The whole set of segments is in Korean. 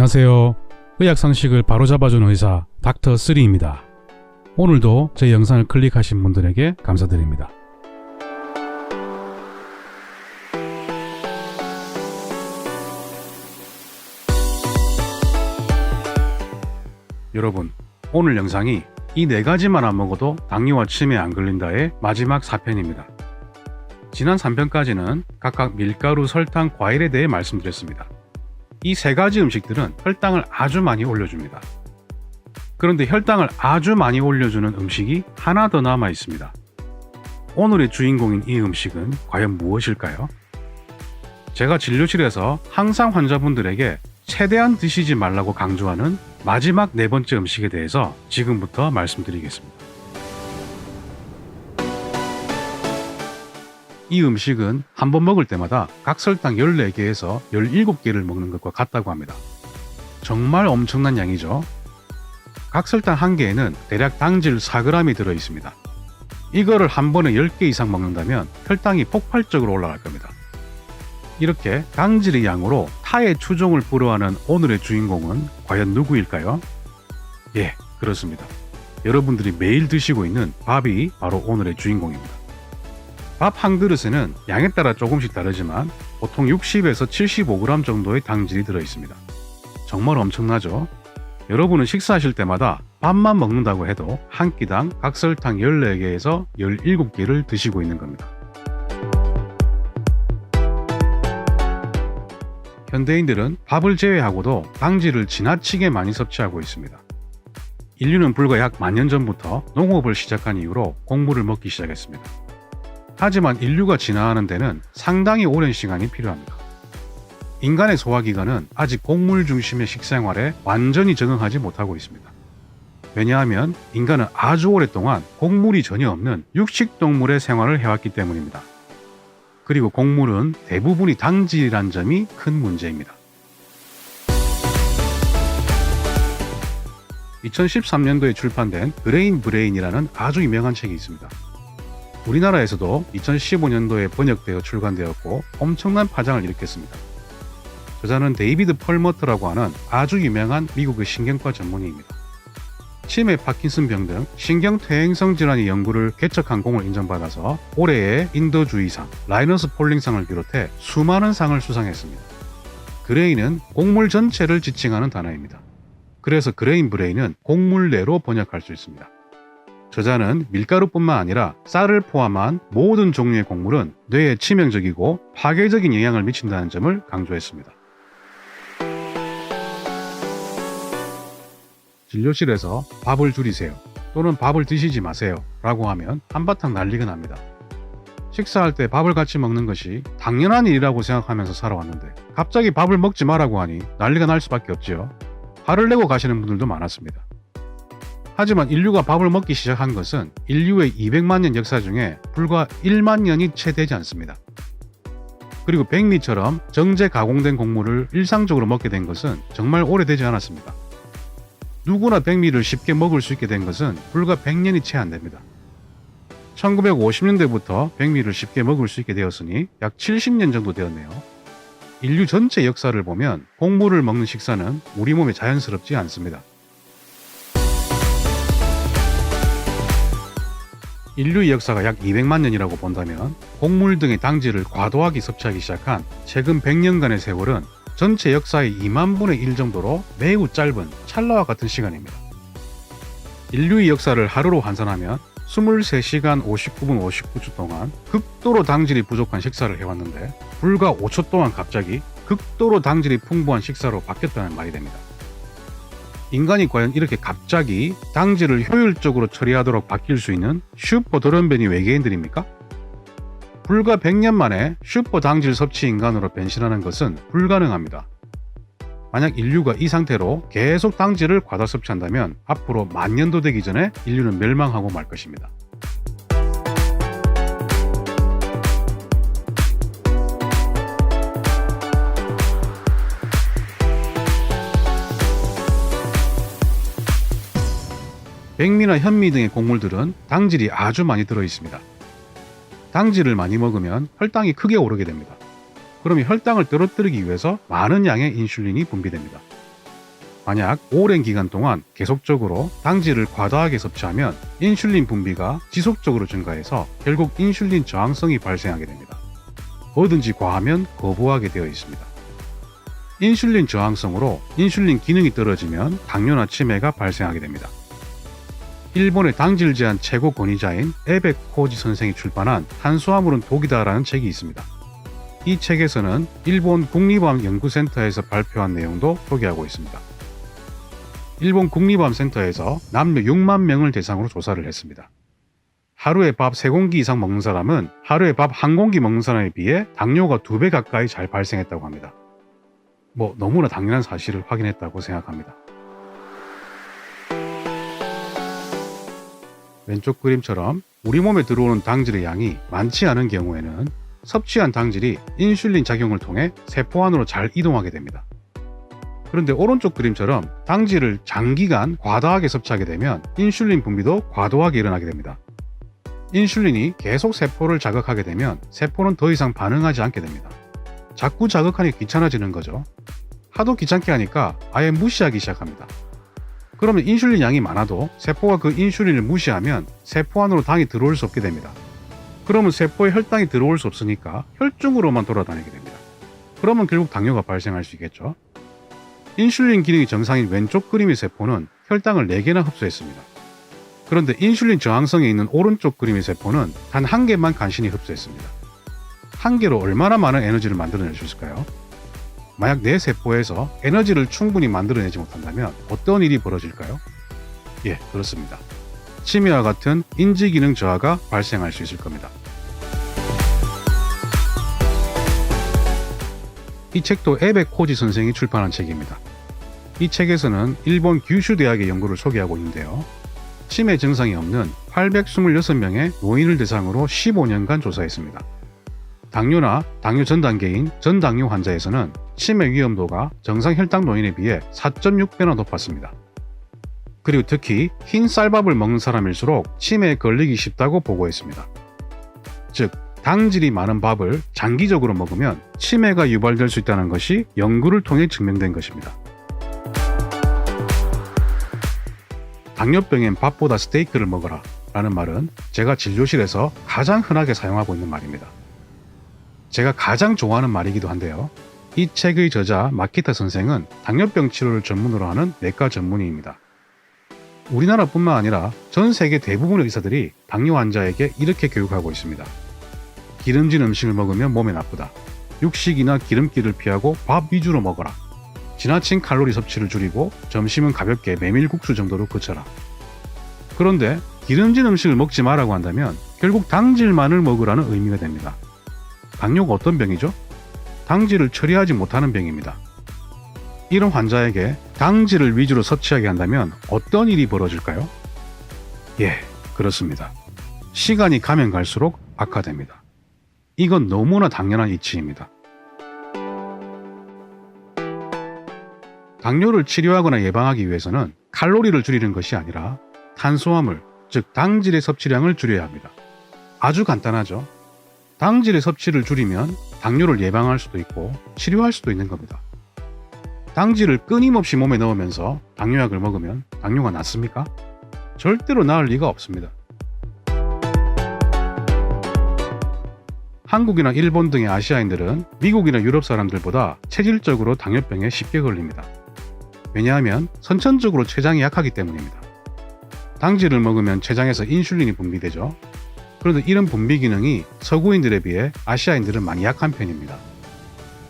안녕하세요. 의학 상식을 바로잡아준 의사 닥터 3입니다. 오늘도 제 영상을 클릭하신 분들에게 감사드립니다. 여러분, 오늘 영상이 이 네 가지만 안 먹어도 당뇨와 치매에 안 걸린다의 마지막 4편입니다. 지난 3편까지는 각각 밀가루, 설탕, 과일에 대해 말씀드렸습니다. 이 세 가지 음식들은 혈당을 아주 많이 올려줍니다. 그런데 혈당을 아주 많이 올려주는 음식이 하나 더 남아 있습니다. 오늘의 주인공인 이 음식은 과연 무엇일까요? 제가 진료실에서 항상 환자분들에게 최대한 드시지 말라고 강조하는 마지막 네 번째 음식에 대해서 지금부터 말씀드리겠습니다. 이 음식은 한 번 먹을 때마다 각설탕 14개에서 17개를 먹는 것과 같다고 합니다. 정말 엄청난 양이죠. 각설탕 한 개에는 대략 당질 4g이 들어 있습니다. 이거를 한 번에 10개 이상 먹는다면 혈당이 폭발적으로 올라갈 겁니다. 이렇게 당질의 양으로 타의 추종을 불허하는 오늘의 주인공은 과연 누구일까요? 예, 그렇습니다. 여러분들이 매일 드시고 있는 밥이 바로 오늘의 주인공입니다. 밥 한 그릇에는 양에 따라 조금씩 다르지만 보통 60에서 75g 정도의 당질이 들어 있습니다. 정말 엄청나죠? 여러분은 식사하실 때마다 밥만 먹는다고 해도 한 끼당 각설탕 14개에서 17개를 드시고 있는 겁니다. 현대인들은 밥을 제외하고도 당질을 지나치게 많이 섭취하고 있습니다. 인류는 불과 약 만 년 전부터 농업을 시작한 이후로 곡물을 먹기 시작했습니다. 하지만 인류가 진화하는 데는 상당히 오랜 시간이 필요합니다. 인간의 소화기관은 아직 곡물 중심의 식생활에 완전히 적응하지 못하고 있습니다. 왜냐하면 인간은 아주 오랫동안 곡물이 전혀 없는 육식동물의 생활을 해왔기 때문입니다. 그리고 곡물은 대부분이 당질이란 점이 큰 문제입니다. 2013년도에 출판된 그레인 브레인이라는 아주 유명한 책이 있습니다. 우리나라에서도 2015년도에 번역되어 출간되었고 엄청난 파장을 일으켰습니다. 저자는 데이비드 펄머트라고 하는 아주 유명한 미국의 신경과 전문의입니다. 치매, 파킨슨 병 등 신경퇴행성 질환의 연구를 개척한 공을 인정받아서 올해의 인도주의상, 라이너스 폴링상을 비롯해 수많은 상을 수상했습니다. 그레인은 곡물 전체를 지칭하는 단어입니다. 그래서 그레인 브레인은 곡물 내로 번역할 수 있습니다. 저자는 밀가루뿐만 아니라 쌀을 포함한 모든 종류의 곡물은 뇌에 치명적이고 파괴적인 영향을 미친다는 점을 강조했습니다. 진료실에서 밥을 줄이세요 또는 밥을 드시지 마세요 라고 하면 한바탕 난리가 납니다. 식사할 때 밥을 같이 먹는 것이 당연한 일이라고 생각하면서 살아왔는데 갑자기 밥을 먹지 말라고 하니 난리가 날 수밖에 없지요. 화를 내고 가시는 분들도 많았습니다. 하지만 인류가 밥을 먹기 시작한 것은 인류의 200만 년 역사 중에 불과 1만 년이 채 되지 않습니다. 그리고 백미처럼 정제 가공된 곡물을 일상적으로 먹게 된 것은 정말 오래되지 않았습니다. 누구나 백미를 쉽게 먹을 수 있게 된 것은 불과 100년이 채 안 됩니다. 1950년대부터 백미를 쉽게 먹을 수 있게 되었으니 약 70년 정도 되었네요. 인류 전체 역사를 보면 곡물을 먹는 식사는 우리 몸에 자연스럽지 않습니다. 인류의 역사가 약 200만 년이라고 본다면 곡물 등의 당질을 과도하게 섭취하기 시작한 최근 100년간의 세월은 전체 역사의 2만 분의 1 정도로 매우 짧은 찰나와 같은 시간입니다. 인류의 역사를 하루로 환산하면 23시간 59분 59초 동안 극도로 당질이 부족한 식사를 해왔는데 불과 5초 동안 갑자기 극도로 당질이 풍부한 식사로 바뀌었다는 말이 됩니다. 인간이 과연 이렇게 갑자기 당질을 효율적으로 처리하도록 바뀔 수 있는 슈퍼 돌연변이 외계인들입니까? 불과 100년 만에 슈퍼 당질 섭취 인간으로 변신하는 것은 불가능합니다. 만약 인류가 이 상태로 계속 당질을 과다 섭취한다면 앞으로 만 년도 되기 전에 인류는 멸망하고 말 것입니다. 백미나 현미 등의 곡물들은 당질이 아주 많이 들어 있습니다. 당질을 많이 먹으면 혈당이 크게 오르게 됩니다. 그러면 혈당을 떨어뜨리기 위해서 많은 양의 인슐린이 분비됩니다. 만약 오랜 기간 동안 계속적으로 당질을 과다하게 섭취하면 인슐린 분비가 지속적으로 증가해서 결국 인슐린 저항성이 발생하게 됩니다. 뭐든지 과하면 거부하게 되어 있습니다. 인슐린 저항성으로 인슐린 기능이 떨어지면 당뇨나 치매가 발생하게 됩니다. 일본의 당질 제한 최고 권위자인 에베 코지 선생이 출판한 탄수화물은 독이다라는 책이 있습니다. 이 책에서는 일본 국립암 연구센터에서 발표한 내용도 소개하고 있습니다. 일본 국립암 센터에서 남녀 6만 명을 대상으로 조사를 했습니다. 하루에 밥 3공기 이상 먹는 사람은 하루에 밥 1공기 먹는 사람에 비해 당뇨가 2배 가까이 잘 발생했다고 합니다. 뭐 너무나 당연한 사실을 확인했다고 생각합니다. 왼쪽 그림처럼 우리 몸에 들어오는 당질의 양이 많지 않은 경우에는 섭취한 당질이 인슐린 작용을 통해 세포 안으로 잘 이동하게 됩니다. 그런데 오른쪽 그림처럼 당질을 장기간 과다하게 섭취하게 되면 인슐린 분비도 과도하게 일어나게 됩니다. 인슐린이 계속 세포를 자극하게 되면 세포는 더 이상 반응하지 않게 됩니다. 자꾸 자극하니 귀찮아지는 거죠. 하도 귀찮게 하니까 아예 무시하기 시작합니다. 그러면 인슐린 양이 많아도 세포가 그 인슐린을 무시하면 세포 안으로 당이 들어올 수 없게 됩니다. 그러면 세포에 혈당이 들어올 수 없으니까 혈중으로만 돌아다니게 됩니다. 그러면 결국 당뇨가 발생할 수 있겠죠. 인슐린 기능이 정상인 왼쪽 그림의 세포는 혈당을 4개나 흡수했습니다. 그런데 인슐린 저항성에 있는 오른쪽 그림의 세포는 단 한 개만 간신히 흡수했습니다. 한 개로 얼마나 많은 에너지를 만들어낼 수 있을까요? 만약 내 세포에서 에너지를 충분히 만들어내지 못한다면 어떤 일이 벌어질까요? 예, 그렇습니다. 치매와 같은 인지 기능 저하가 발생할 수 있을 겁니다. 이 책도 에베 코지 선생이 출판한 책입니다. 이 책에서는 일본 규슈 대학의 연구를 소개하고 있는데요. 치매 증상이 없는 826명의 노인을 대상으로 15년간 조사했습니다. 당뇨나 당뇨 전 단계인 전당뇨 환자에서는 치매 위험도가 정상 혈당 노인에 비해 4.6배나 높았습니다. 그리고 특히 흰 쌀밥을 먹는 사람일수록 치매에 걸리기 쉽다고 보고했습니다. 즉, 당질이 많은 밥을 장기적으로 먹으면 치매가 유발될 수 있다는 것이 연구를 통해 증명된 것입니다. 당뇨병엔 밥보다 스테이크를 먹어라 라는 말은 제가 진료실에서 가장 흔하게 사용하고 있는 말입니다. 제가 가장 좋아하는 말이기도 한데요. 이 책의 저자 마키타 선생은 당뇨병 치료를 전문으로 하는 내과 전문의입니다. 우리나라뿐만 아니라 전 세계 대부분의 의사들이 당뇨 환자에게 이렇게 교육하고 있습니다. 기름진 음식을 먹으면 몸에 나쁘다. 육식이나 기름기를 피하고 밥 위주로 먹어라. 지나친 칼로리 섭취를 줄이고 점심은 가볍게 메밀국수 정도로 그쳐라. 그런데 기름진 음식을 먹지 말라고 한다면 결국 당질만을 먹으라는 의미가 됩니다. 당뇨가 어떤 병이죠? 당질을 처리하지 못하는 병입니다. 이런 환자에게 당질을 위주로 섭취하게 한다면 어떤 일이 벌어질까요? 예, 그렇습니다. 시간이 가면 갈수록 악화됩니다. 이건 너무나 당연한 이치입니다. 당뇨를 치료하거나 예방하기 위해서는 칼로리를 줄이는 것이 아니라 탄수화물, 즉 당질의 섭취량을 줄여야 합니다. 아주 간단하죠. 당질의 섭취를 줄이면 당뇨를 예방할 수도 있고 치료할 수도 있는 겁니다. 당질을 끊임없이 몸에 넣으면서 당뇨약을 먹으면 당뇨가 낫습니까? 절대로 나을 리가 없습니다. 한국이나 일본 등의 아시아인들은 미국이나 유럽 사람들보다 체질적으로 당뇨병에 쉽게 걸립니다. 왜냐하면 선천적으로 췌장이 약하기 때문입니다. 당질을 먹으면 췌장에서 인슐린이 분비되죠. 그런데 이런 분비 기능이 서구인들에 비해 아시아인들은 많이 약한 편입니다.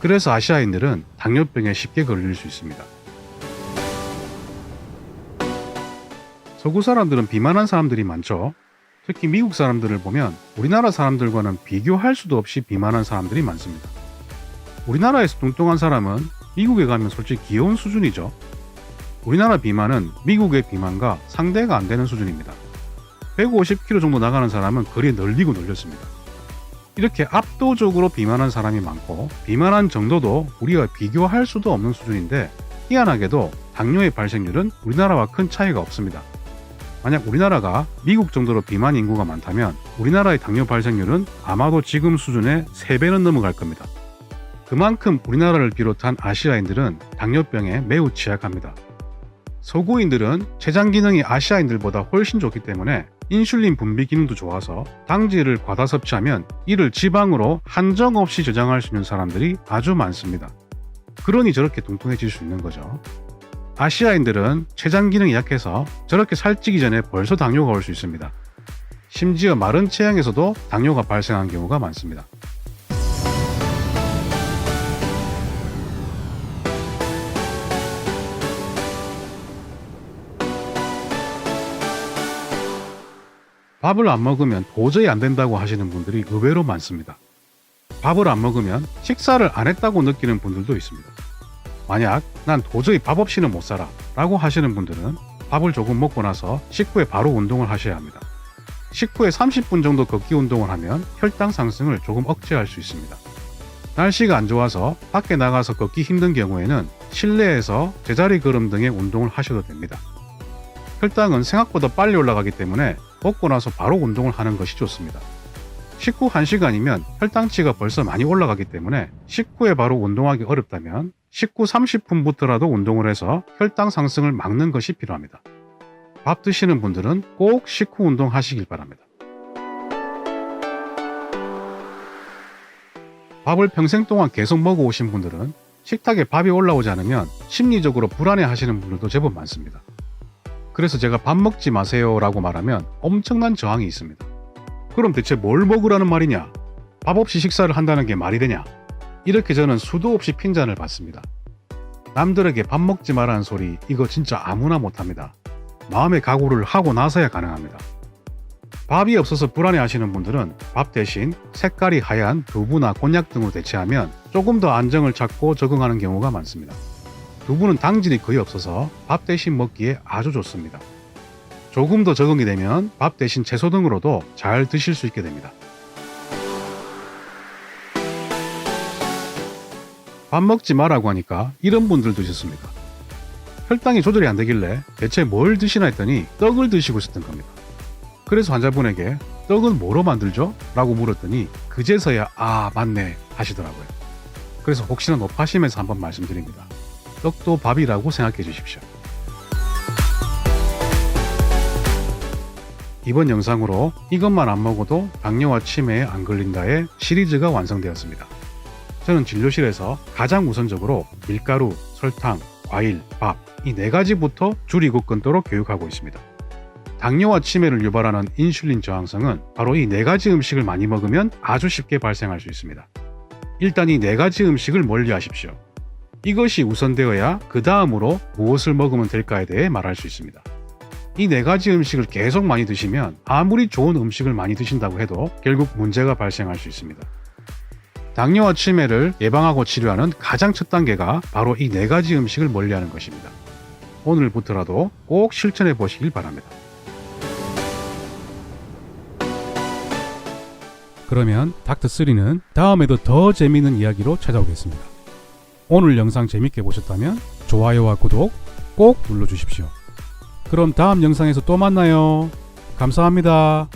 그래서 아시아인들은 당뇨병에 쉽게 걸릴 수 있습니다. 서구 사람들은 비만한 사람들이 많죠. 특히 미국 사람들을 보면 우리나라 사람들과는 비교할 수도 없이 비만한 사람들이 많습니다. 우리나라에서 뚱뚱한 사람은 미국에 가면 솔직히 귀여운 수준이죠. 우리나라 비만은 미국의 비만과 상대가 안 되는 수준입니다. 150kg 정도 나가는 사람은 거리에 널리고 널렸습니다. 이렇게 압도적으로 비만한 사람이 많고 비만한 정도도 우리가 비교할 수도 없는 수준인데 희한하게도 당뇨의 발생률은 우리나라와 큰 차이가 없습니다. 만약 우리나라가 미국 정도로 비만 인구가 많다면 우리나라의 당뇨 발생률은 아마도 지금 수준의 3배는 넘어갈 겁니다. 그만큼 우리나라를 비롯한 아시아인들은 당뇨병에 매우 취약합니다. 서구인들은 췌장 기능이 아시아인들보다 훨씬 좋기 때문에 인슐린 분비 기능도 좋아서 당질을 과다 섭취하면 이를 지방으로 한정 없이 저장할 수 있는 사람들이 아주 많습니다. 그러니 저렇게 뚱뚱해질 수 있는 거죠. 아시아인들은 췌장 기능이 약해서 저렇게 살찌기 전에 벌써 당뇨가 올 수 있습니다. 심지어 마른 체형에서도 당뇨가 발생한 경우가 많습니다. 밥을 안 먹으면 도저히 안 된다고 하시는 분들이 의외로 많습니다. 밥을 안 먹으면 식사를 안 했다고 느끼는 분들도 있습니다. 만약 난 도저히 밥 없이는 못 살아 라고 하시는 분들은 밥을 조금 먹고 나서 식후에 바로 운동을 하셔야 합니다. 식후에 30분 정도 걷기 운동을 하면 혈당 상승을 조금 억제할 수 있습니다. 날씨가 안 좋아서 밖에 나가서 걷기 힘든 경우에는 실내에서 제자리 걸음 등의 운동을 하셔도 됩니다. 혈당은 생각보다 빨리 올라가기 때문에 먹고 나서 바로 운동을 하는 것이 좋습니다. 식후 1시간이면 혈당치가 벌써 많이 올라가기 때문에 식후에 바로 운동하기 어렵다면 식후 30분부터라도 운동을 해서 혈당 상승을 막는 것이 필요합니다. 밥 드시는 분들은 꼭 식후 운동 하시길 바랍니다. 밥을 평생 동안 계속 먹어 오신 분들은 식탁에 밥이 올라오지 않으면 심리적으로 불안해 하시는 분들도 제법 많습니다. 그래서 제가 밥 먹지 마세요 라고 말하면 엄청난 저항이 있습니다. 그럼 대체 뭘 먹으라는 말이냐? 밥 없이 식사를 한다는 게 말이 되냐? 이렇게 저는 수도 없이 핀잔을 받습니다. 남들에게 밥 먹지 말라는 소리 이거 진짜 아무나 못합니다. 마음의 각오를 하고 나서야 가능합니다. 밥이 없어서 불안해 하시는 분들은 밥 대신 색깔이 하얀 두부나 곤약 등으로 대체하면 조금 더 안정을 찾고 적응하는 경우가 많습니다. 두부는 당질이 거의 없어서 밥 대신 먹기에 아주 좋습니다. 조금 더 적응이 되면 밥 대신 채소 등으로도 잘 드실 수 있게 됩니다. 밥 먹지 마라고 하니까 이런 분들도 있었습니다. 혈당이 조절이 안 되길래 대체 뭘 드시나 했더니 떡을 드시고 있었던 겁니다. 그래서 환자분에게 떡은 뭐로 만들죠? 라고 물었더니 그제서야 아 맞네 하시더라고요. 그래서 혹시나 높아심에서 한번 말씀드립니다. 떡도 밥이라고 생각해 주십시오. 이번 영상으로 이것만 안 먹어도 당뇨와 치매에 안 걸린다의 시리즈가 완성되었습니다. 저는 진료실에서 가장 우선적으로 밀가루, 설탕, 과일, 밥 이 네 가지부터 줄이고 끊도록 교육하고 있습니다. 당뇨와 치매를 유발하는 인슐린 저항성은 바로 이 네 가지 음식을 많이 먹으면 아주 쉽게 발생할 수 있습니다. 일단 이 네 가지 음식을 멀리 하십시오. 이것이 우선되어야 그 다음으로 무엇을 먹으면 될까에 대해 말할 수 있습니다. 이 네 가지 음식을 계속 많이 드시면 아무리 좋은 음식을 많이 드신다고 해도 결국 문제가 발생할 수 있습니다. 당뇨와 치매를 예방하고 치료하는 가장 첫 단계가 바로 이 네 가지 음식을 멀리하는 것입니다. 오늘부터라도 꼭 실천해 보시길 바랍니다. 그러면 닥터3는 다음에도 더 재미있는 이야기로 찾아오겠습니다. 오늘 영상 재밌게 보셨다면 좋아요와 구독 꼭 눌러주십시오. 그럼 다음 영상에서 또 만나요. 감사합니다.